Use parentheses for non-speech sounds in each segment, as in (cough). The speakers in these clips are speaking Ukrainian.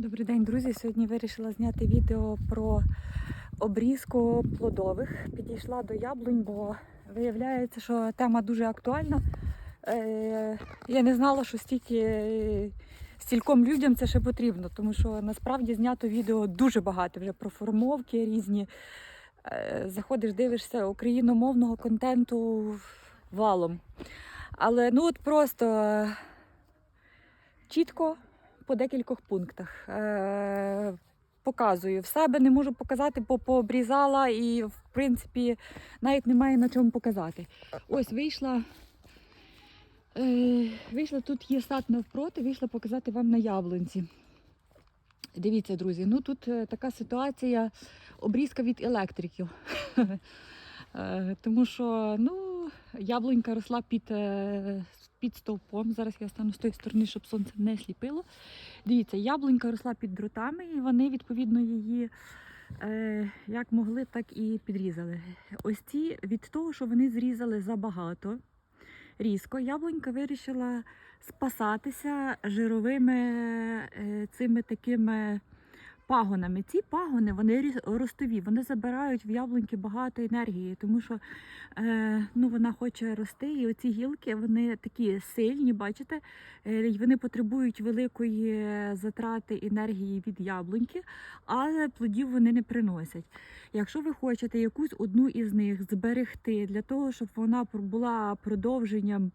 Добрий день, друзі. Сьогодні вирішила зняти відео про обрізку плодових. Підійшла до яблунь, бо виявляється, що тема дуже актуальна. Е, Я не знала, що стільки е, стільком людям це ще потрібно, тому що насправді знято відео дуже багато вже про формовки різні. Е, Заходиш, дивишся україномовного контенту валом. Але ну от просто чітко по декількох пунктах. Е, показую. В себе не можу показати, бо пообрізала і, в принципі, навіть немає на чому показати. Ось вийшла. Е, вийшла тут є сад навпроти, вийшла показати вам на яблунці. Дивіться, друзі, ну тут е, така ситуація, обрізка від електриків. (laughs) Тому що ну, яблунька росла під, під стовпом. Зараз я стану з тої сторони, щоб сонце не сліпило. Дивіться, яблунька росла під дротами, і вони відповідно її е, як могли, так і підрізали. Ось ці від того, що вони зрізали забагато різко, яблунька вирішила спасатися жировими е, цими такими пагонами. Ці пагони вони ростові, вони забирають в яблуньки багато енергії, тому що е, ну, вона хоче рости, і оці гілки вони такі сильні, бачите, е, вони потребують великої затрати енергії від яблуньки, але плодів вони не приносять. Якщо ви хочете якусь одну із них зберегти для того, щоб вона була продовженням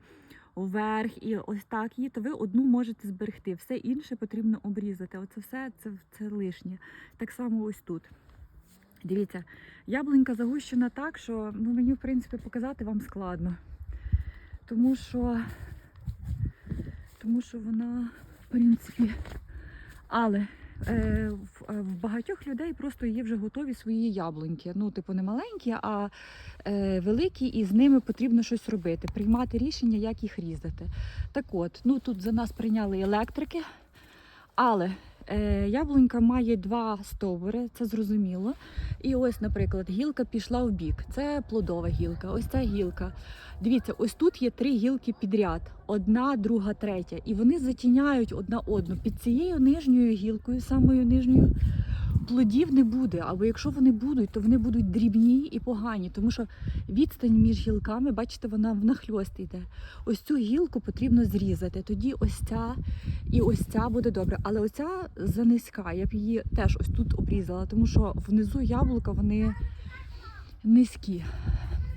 вверх і ось так її, то ви одну можете зберегти. Все інше потрібно обрізати. Оце все це, це лишнє. Так само ось тут. Дивіться, яблунька загущена так, що ну, мені, в принципі, показати вам складно. Тому що, тому що вона, в принципі, але в, е, багатьох людей просто є вже готові свої яблуньки. Ну, типу, не маленькі, а е, великі, і з ними потрібно щось робити, приймати рішення, як їх різати. Так от, ну тут за нас прийняли електрики, але е, яблунька має два стовбури, це зрозуміло. І ось, наприклад, гілка пішла в бік. Це плодова гілка. Ось ця гілка. Дивіться, ось тут є три гілки підряд: одна, друга, третя. І вони затіняють одна одну. Під цією нижньою гілкою, самою нижньою, плодів не буде. Або якщо вони будуть, то вони будуть дрібні і погані, тому що відстань між гілками, бачите, вона внахльост йде. Ось цю гілку потрібно зрізати. Тоді ось ця і ось ця буде добре. Але оця занизька, я б її теж ось тут обрізала, тому що внизу яблука вони низькі.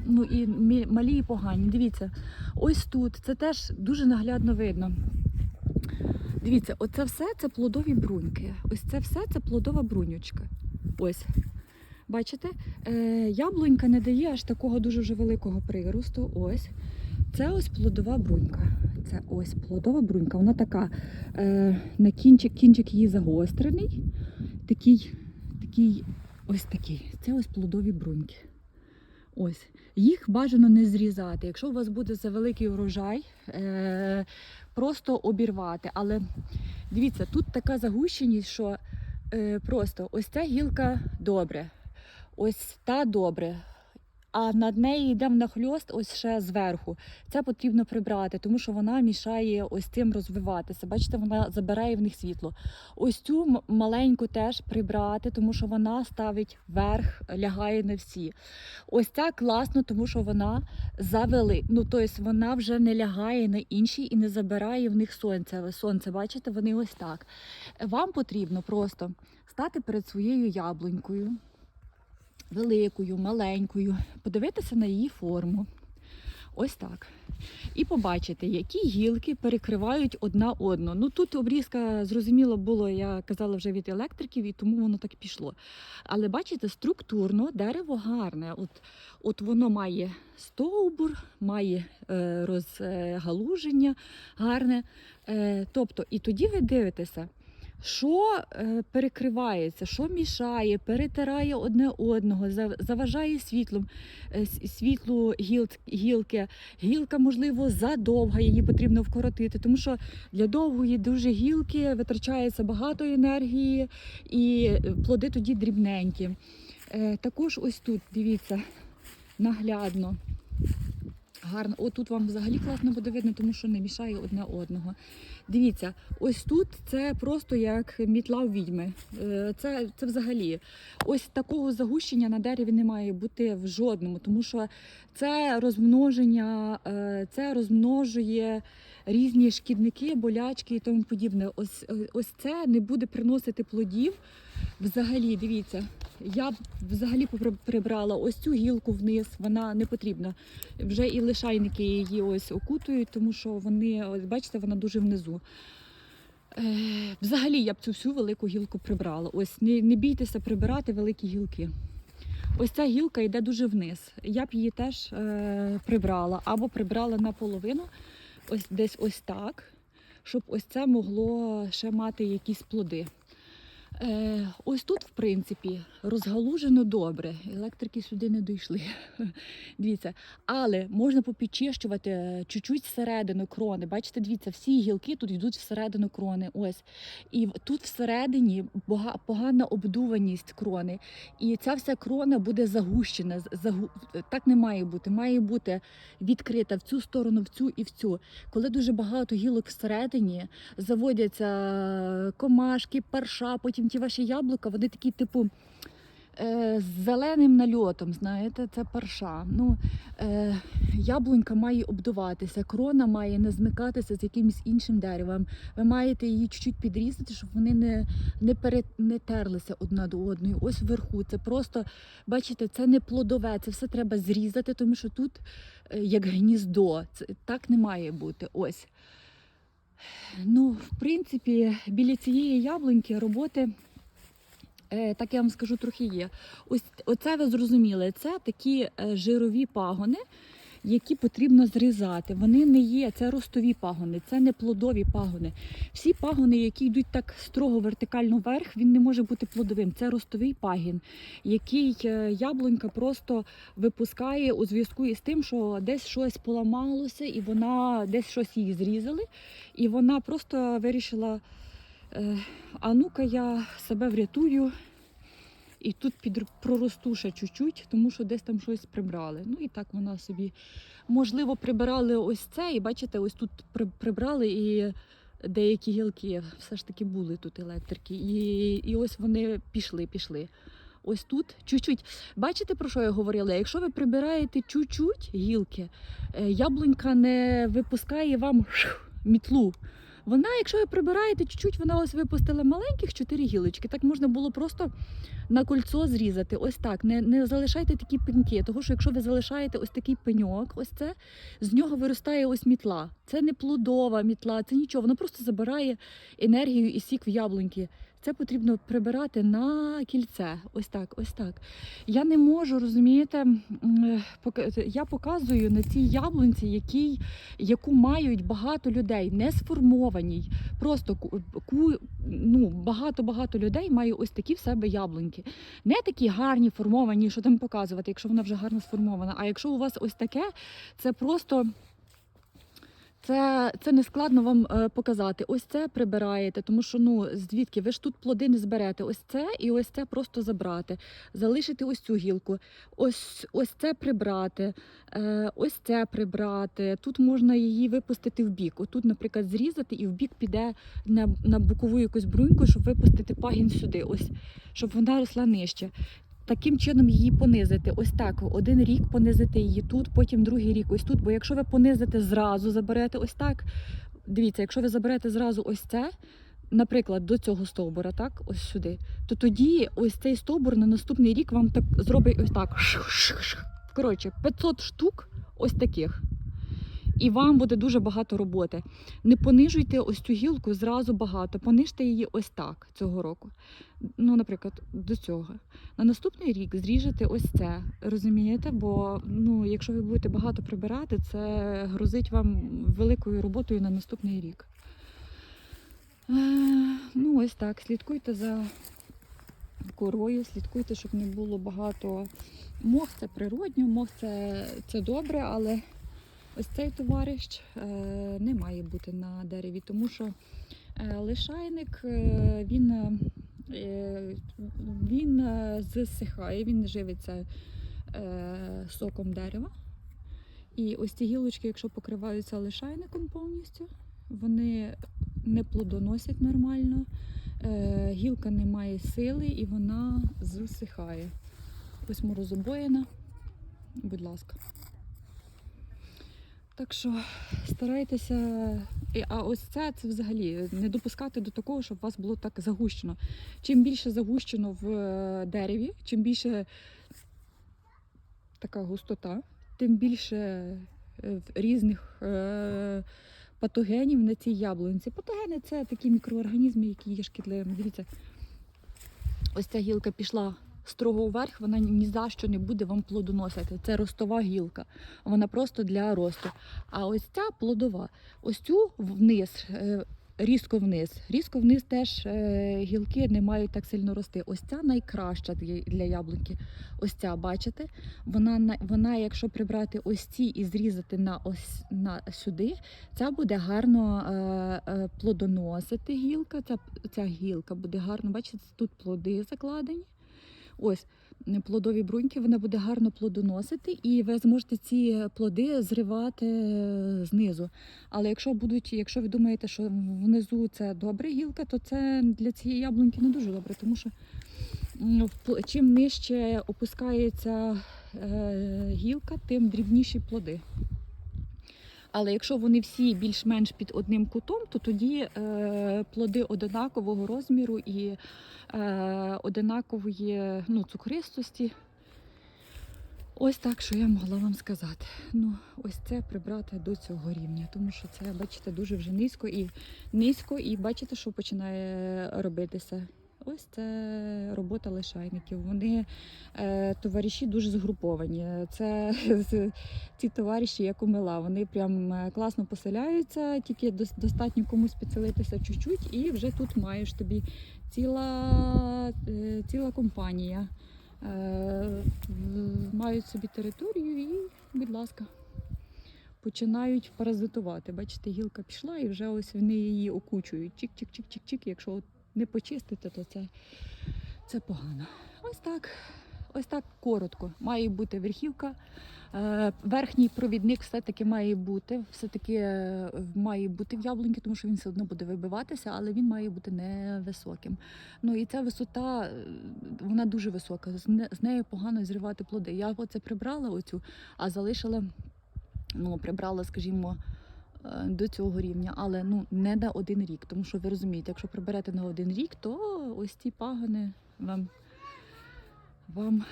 Ну і малі і погані. Дивіться, ось тут це теж дуже наглядно видно. Дивіться, оце все це плодові бруньки. Ось це все це плодова брунючка. Ось. Бачите, е, яблунька не дає аж такого дуже вже великого приросту. Ось. Це ось плодова брунька. Це ось плодова брунька. Вона така е, на кінчик, кінчик її загострений. Такий, такий, ось такий. Це ось плодові бруньки. Ось. Їх бажано не зрізати. Якщо у вас буде за великий урожай, е, просто обірвати. Але дивіться, тут така загущеність, що е, просто ось ця гілка добре, ось та добре. А над нею йде нахльост ось ще зверху. Це потрібно прибрати, тому що вона мішає ось цим розвиватися. Бачите, вона забирає в них світло. Ось цю маленьку теж прибрати, тому що вона ставить верх, лягає на всі. Ось ця класно, тому що вона завели. Ну, тобто вона вже не лягає на інші і не забирає в них сонце. Сонце, бачите, вони ось так. Вам потрібно просто стати перед своєю яблунькою, великою, маленькою, подивитися на її форму. Ось так. І побачити, які гілки перекривають одна одну. Ну тут обрізка, зрозуміло, було, я казала вже від електриків, і тому воно так пішло. Але бачите, структурно дерево гарне. От, от воно має стовбур, має е, розгалуження гарне. Е, тобто, і тоді ви дивитеся, що е, перекривається, що мішає, перетирає одне одного, заважає світлом, е, світлу гілки. Гілка, можливо, задовга, її потрібно вкоротити, тому що для довгої дуже гілки витрачається багато енергії і е, плоди тоді дрібненькі. Також ось тут, дивіться, наглядно. Гарно. О, тут вам взагалі класно буде видно, тому що не мішає одне одного. Дивіться, ось тут це просто як мітла у відьми. Е, Це, це взагалі. Ось такого загущення на дереві не має бути в жодному, тому що це розмноження, е, це розмножує різні шкідники, болячки і тому подібне. Ось, е, ось це не буде приносити плодів. Взагалі, дивіться, я б взагалі прибрала ось цю гілку вниз, вона не потрібна. Вже і лишайники її ось окутують, тому що вони, ось бачите, вона дуже внизу. Е, взагалі я б цю всю велику гілку прибрала. Ось не, не бійтеся прибирати великі гілки. Ось ця гілка йде дуже вниз. Я б її теж е, прибрала або прибрала наполовину, ось десь ось так, щоб ось це могло ще мати якісь плоди. Е, ось тут, в принципі, розгалужено добре. Електрики сюди не дійшли. (laughs) Дивіться, але можна попідчищувати е, чуть-чуть всередину крони. Бачите, дивіться, всі гілки тут йдуть всередину крони. Ось. І тут всередині погана обдуваність крони. І ця вся крона буде загущена. загу- Так не має бути. Має бути відкрита в цю сторону, в цю і в цю. Коли дуже багато гілок всередині, заводяться комашки, парша, потім ті ваші яблука, вони такі, типу. е, З зеленим нальотом, знаєте, це парша. Ну, е, яблунька має обдуватися, крона має не змикатися з якимось іншим деревом. Ви маєте її чуть-чуть підрізати, щоб вони не, не, пере, не терлися одна до одної. Ось вверху. Це просто, бачите, це не плодове, це все треба зрізати, тому що тут е, як гніздо. Це, так не має бути. Ось. Ну, в принципі, біля цієї яблуньки роботи, е, так я вам скажу, трохи є. Ось оце ви зрозуміли, це такі е, жирові пагони, які потрібно зрізати. Вони не є, це ростові пагони, це не плодові пагони. Всі пагони, які йдуть так строго вертикально вверх, він не може бути плодовим. Це ростовий пагін, який е, яблунька просто випускає у зв'язку із тим, що десь щось поламалося, і вона десь щось її зрізали. І вона просто вирішила: е, а ну-ка я себе врятую. І тут під проросту ще чуть-чуть, тому що десь там щось прибрали. Ну і так вона собі. Можливо, прибирали ось це, і бачите, ось тут при- прибрали і деякі гілки все ж таки були тут електрики. І, і ось вони пішли, пішли. Ось тут чуть-чуть. Бачите, про що я говорила? Якщо ви прибираєте чуть-чуть гілки, е, яблунька не випускає вам мітлу. Вона, якщо ви прибираєте чуть-чуть, вона ось випустила маленьких чотири гілочки. Так можна було просто на кольцо зрізати. Ось так. Не, не залишайте такі пеньки. Тому що якщо ви залишаєте ось такий пеньок, ось це, з нього виростає ось мітла. Це не плодова мітла, це нічого. Воно просто забирає енергію і сік в яблуньки. Це потрібно прибирати на кільце. Ось так, ось так. Я не можу, розумієте, я показую на цій яблунці, який, яку мають багато людей, не сформованій. Просто ну, багато-багато людей має ось такі в себе яблуньки. Не такі гарні, формовані, що там показувати, якщо вона вже гарно сформована. А якщо у вас ось таке, це просто. Це, це не складно вам е, показати. Ось це прибираєте, тому що ну звідки ви ж тут плоди не зберете. Ось це і ось це просто забрати. Залишити ось цю гілку, ось ось це прибрати, е, ось це прибрати. Тут можна її випустити в бік. Отут, наприклад, зрізати і в бік піде на, на бокову якусь бруньку, щоб випустити пагін сюди, ось щоб вона росла нижче. Таким чином її понизити. Ось так. Один рік понизити її тут, потім другий рік ось тут. Бо якщо ви понизите зразу, заберете ось так. Дивіться, якщо ви заберете зразу ось це, наприклад, до цього стовбура, так, ось сюди, то тоді ось цей стовбур на наступний рік вам так зробить ось так. Коротше, 500 штук ось таких. І вам буде дуже багато роботи. Не понижуйте ось цю гілку зразу багато. Понижте її ось так цього року. Ну, наприклад, до цього. На наступний рік зріжете ось це. Розумієте? Бо ну, якщо ви будете багато прибирати, це грозить вам великою роботою на наступний рік. Е, ну, ось так. Слідкуйте за корою, слідкуйте, щоб не було багато мох, це природньо, мох це, це добре, але ось цей товариш е, не має бути на дереві, тому що е, лишайник е, він, він зсихає, він живиться соком дерева. І ось ці гілочки, якщо покриваються лишайником повністю, вони не плодоносять нормально, гілка не має сили і вона засихає. Ось морозобоїна, будь ласка. Так що старайтеся. А ось це, це взагалі не допускати до такого, щоб у вас було так загущено. Чим більше загущено в е, дереві, чим більше така густота, тим більше е, різних е, патогенів на цій яблунці. Патогени це такі мікроорганізми, які є шкідливими. Дивіться, ось ця гілка пішла строго вверх, вона ні за що не буде вам плодоносити. Це ростова гілка. Вона просто для росту. А ось ця плодова. Ось цю вниз. е, Різко вниз. Різко вниз теж е, гілки не мають так сильно рости. Ось ця найкраща для яблуньки. Ось ця, бачите? Вона, вона, якщо прибрати ось ці і зрізати на ось на сюди, ця буде гарно е, плодоносити гілка. Ця, ця гілка буде гарно, бачите, тут плоди закладені. Ось плодові бруньки, вона буде гарно плодоносити, і ви зможете ці плоди зривати знизу. Але якщо будуть, якщо ви думаєте, що внизу це добра гілка, то це для цієї яблуньки не дуже добре, тому що чим нижче опускається е, гілка, тим дрібніші плоди. Але якщо вони всі більш-менш під одним кутом, то тоді е, плоди одинакового розміру і е, одинакової ну, цукристості. Ось так, що я могла вам сказати. Ну, ось це прибрати до цього рівня, тому що це, бачите, дуже вже низько і низько, і бачите, що починає робитися. Ось це робота лишайників. Вони е, товариші дуже згруповані. Це (laughs) ці товариші, як умила. Вони прям е, класно поселяються, тільки достатньо комусь підселитися чуть-чуть, і вже тут маєш тобі ціла, е, ціла компанія. Мають собі територію і, будь ласка, починають паразитувати. Бачите, гілка пішла і вже ось вони її окучують. Чик-чик-чик-чик-чик. Якщо не почистити, то це, це погано. Ось так. Ось так коротко. Має бути верхівка. Е, Верхній провідник все-таки має бути. Все-таки е, має бути в яблуньки, тому що він все одно буде вибиватися, але він має бути невисоким. Ну і ця висота, е, вона дуже висока. З нею погано зривати плоди. Я оце прибрала оцю, а залишила, ну, прибрала, скажімо, до цього рівня, але ну не на один рік. Тому що ви розумієте, якщо приберете на один рік, то ось ці пагани вам, вам,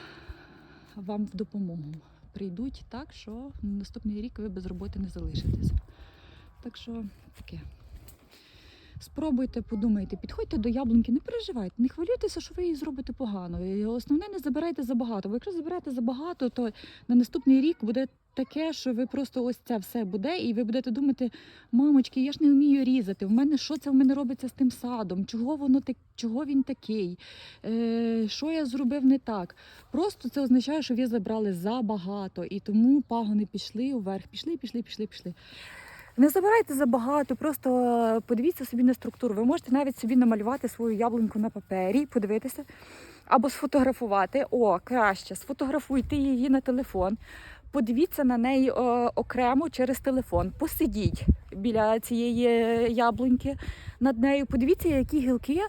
вам в допомогу прийдуть так, що на наступний рік ви без роботи не залишитеся. Так що таке. Спробуйте, подумайте, підходьте до яблуньки, не переживайте, не хвилюйтеся, що ви її зробите погано. І Основне, не забирайте забагато. Бо якщо заберете забагато, то на наступний рік буде таке, що ви просто ось це все буде, і ви будете думати, мамочки, я ж не вмію різати. В мене що це в мене робиться з тим садом? Чого воно так, чого він такий? Е, що я зробив не так? Просто це означає, що ви забрали забагато, і тому пагони пішли вверх, пішли, пішли, пішли, пішли. Не забирайте забагато, просто подивіться собі на структуру. Ви можете навіть собі намалювати свою яблуньку на папері, подивитися, або сфотографувати. О, краще, сфотографуйте її на телефон. Подивіться на неї о, окремо через телефон. Посидіть біля цієї яблуньки над нею. Подивіться, які гілки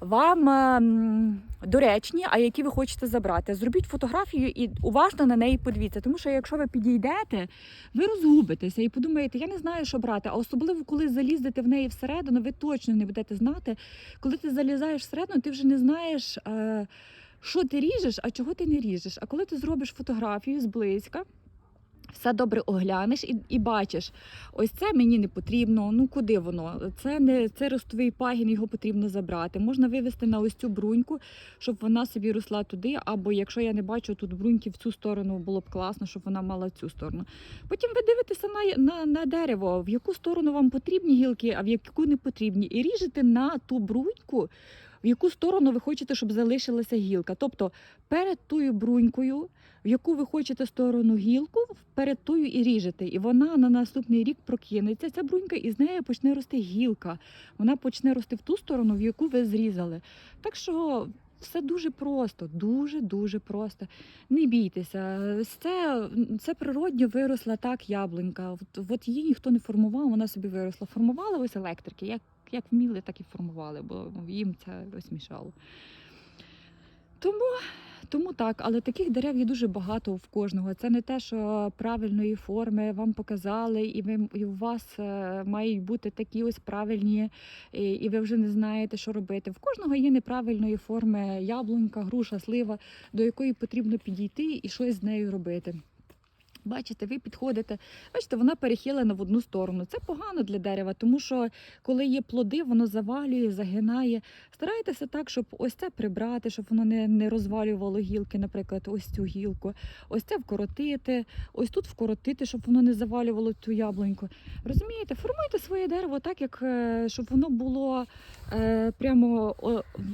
вам ем, доречні, а які ви хочете забрати. Зробіть фотографію і уважно на неї подивіться. Тому що якщо ви підійдете, ви розгубитеся і подумаєте, я не знаю, що брати. А особливо, коли залізете в неї всередину, ви точно не будете знати. Коли ти залізаєш всередину, ти вже не знаєш, е, що ти ріжеш, а чого ти не ріжеш. А коли ти зробиш фотографію зблизька, все добре оглянеш і, і бачиш, ось це мені не потрібно. Ну куди воно? Це не це ростовий пагін, його потрібно забрати. Можна вивести на ось цю бруньку, щоб вона собі росла туди. Або якщо я не бачу тут бруньки в цю сторону, було б класно, щоб вона мала цю сторону. Потім ви дивитеся на, на, на дерево, в яку сторону вам потрібні гілки, а в яку не потрібні. І ріжете на ту бруньку, в яку сторону ви хочете, щоб залишилася гілка. Тобто перед тою брунькою, в яку ви хочете сторону гілку, перед тою і ріжете. І вона на наступний рік прокинеться, ця брунька, і з неї почне рости гілка. Вона почне рости в ту сторону, в яку ви зрізали. Так що все дуже просто, дуже дуже просто. Не бійтеся. Це, це природньо виросла так яблунька. От, от її ніхто не формував, вона собі виросла. Формували ось електрики, як, як вміли, так і формували, бо їм це ось мішало. Тому, тому так, але таких дерев є дуже багато в кожного. Це не те, що правильної форми вам показали, і ви і у вас е, мають бути такі ось правильні, і, і ви вже не знаєте, що робити. В кожного є неправильної форми яблунька, груша, слива, до якої потрібно підійти і щось з нею робити. Бачите, ви підходите, бачите, вона перехилена в одну сторону. Це погано для дерева, тому що коли є плоди, воно завалює, загинає. Старайтеся так, щоб ось це прибрати, щоб воно не, не розвалювало гілки, наприклад, ось цю гілку, ось це вкоротити, ось тут вкоротити, щоб воно не завалювало ту яблуньку. Розумієте, формуйте своє дерево так, як е, щоб воно було прямо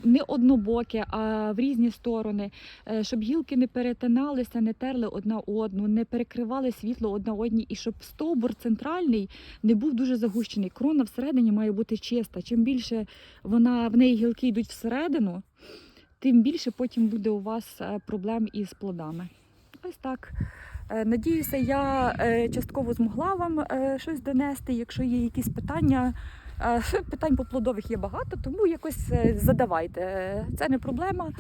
не однобоке, а в різні сторони, е, щоб гілки не перетиналися, не терли одна одну, не перекривали світло одна одній, і щоб стовбур центральний не був дуже загущений. Крона всередині має бути чиста. Чим більше вона в неї гілки йдуть всередину, тим більше потім буде у вас е, проблем із плодами. Ось так. Е, Надіюся, я е, частково змогла вам е, щось донести. Якщо є якісь питання, е, (laughs) питань по плодових є багато, тому якось е, задавайте. Е, Це не проблема.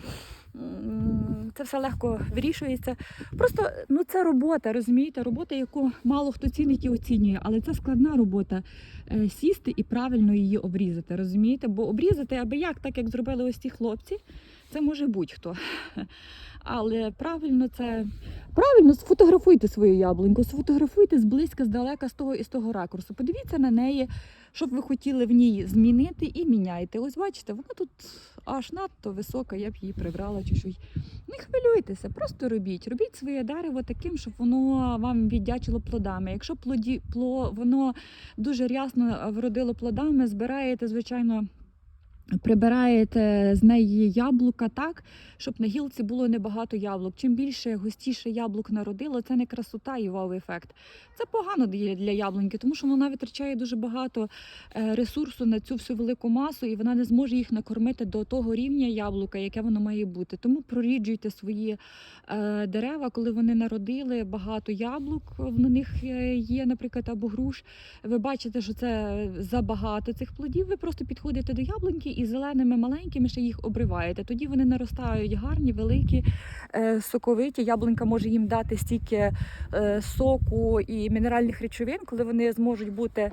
Це все легко вирішується. Просто ну це робота, розумієте, робота, яку мало хто цінить і оцінює, але це складна робота. Е, Сісти і правильно її обрізати, розумієте? Бо обрізати аби як, так як зробили ось ці хлопці, це може будь-хто. Але правильно це правильно сфотографуйте свою яблуньку, сфотографуйте зблизька, здалека, з того і з того ракурсу. Подивіться на неї, що б ви хотіли в ній змінити, і міняйте. Ось бачите, вона тут аж надто висока, я б її прибрала чуть-чуть. Не хвилюйтеся, просто робіть. Робіть своє дерево таким, щоб воно вам віддячило плодами. Якщо плоді, пло, воно дуже рясно вродило плодами, збираєте, звичайно. Прибираєте з неї яблука так, щоб на гілці було небагато яблук. Чим більше густіше яблук народило, це не красота і вау-ефект. Це погано для яблуньки, тому що вона витрачає дуже багато е, ресурсу на цю всю велику масу, і вона не зможе їх накормити до того рівня яблука, яке воно має бути. Тому проріджуйте свої е, дерева, коли вони народили багато яблук. На них е, є, наприклад, або груш. Ви бачите, що це забагато цих плодів. Ви просто підходите до яблуньки і зеленими маленькими ще їх обриваєте. Тоді вони наростають гарні, великі, е, соковиті. Яблунька може їм дати стільки е, соку і мінеральних речовин, коли вони зможуть бути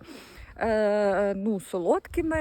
е, ну, солодкими,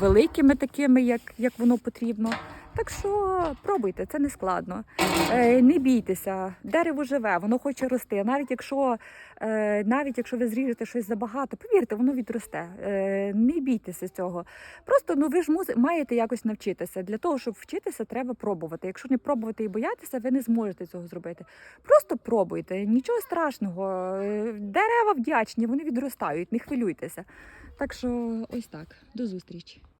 великими такими, як, як воно потрібно. Так що пробуйте, це не складно. Е, не бійтеся, дерево живе, воно хоче рости. Навіть якщо, е, навіть якщо ви зріжете щось забагато, повірте, воно відросте. Е, не бійтеся цього. Просто ну ви ж маєте якось навчитися. Для того, щоб вчитися, треба пробувати. Якщо не пробувати і боятися, ви не зможете цього зробити. Просто пробуйте, нічого страшного. Е, Дерева вдячні, вони відростають, не хвилюйтеся. Так що ось так. До зустрічі.